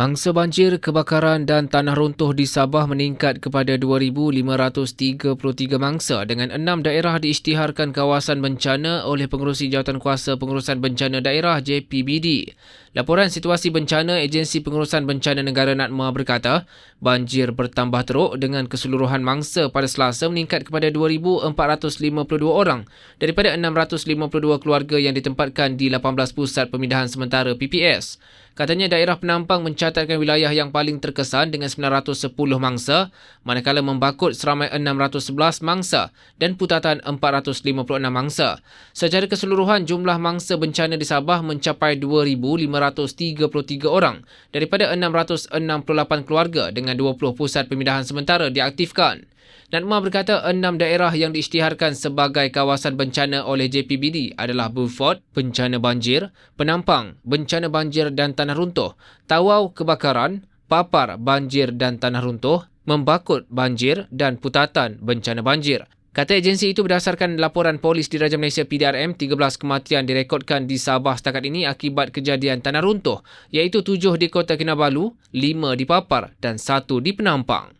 Mangsa banjir, kebakaran dan tanah runtuh di Sabah meningkat kepada 2,533 mangsa dengan enam daerah diisytiharkan kawasan bencana oleh Pengerusi Jawatan Kuasa Pengurusan Bencana Daerah JPBD. Laporan situasi bencana Agensi Pengurusan Bencana Negara NATMA berkata, banjir bertambah teruk dengan keseluruhan mangsa pada Selasa meningkat kepada 2,452 orang daripada 652 keluarga yang ditempatkan di 18 pusat pemindahan sementara PPS. Katanya daerah penampang mencatatkan wilayah yang paling terkesan dengan 910 mangsa, manakala membakut seramai 611 mangsa dan putatan 456 mangsa. Secara keseluruhan, jumlah mangsa bencana di Sabah mencapai 2,533 orang daripada 668 keluarga dengan 20 pusat pemindahan sementara diaktifkan. Natma berkata enam daerah yang diisytiharkan sebagai kawasan bencana oleh JPBD adalah Beaufort, bencana banjir, Penampang, bencana banjir dan tanah runtuh, Tawau kebakaran, Papar banjir dan tanah runtuh, Membakut banjir dan Putatan bencana banjir. Kata agensi itu berdasarkan laporan polis Diraja Malaysia PDRM, 13 kematian direkodkan di Sabah setakat ini akibat kejadian tanah runtuh, iaitu 7 di Kota Kinabalu, 5 di Papar dan 1 di Penampang.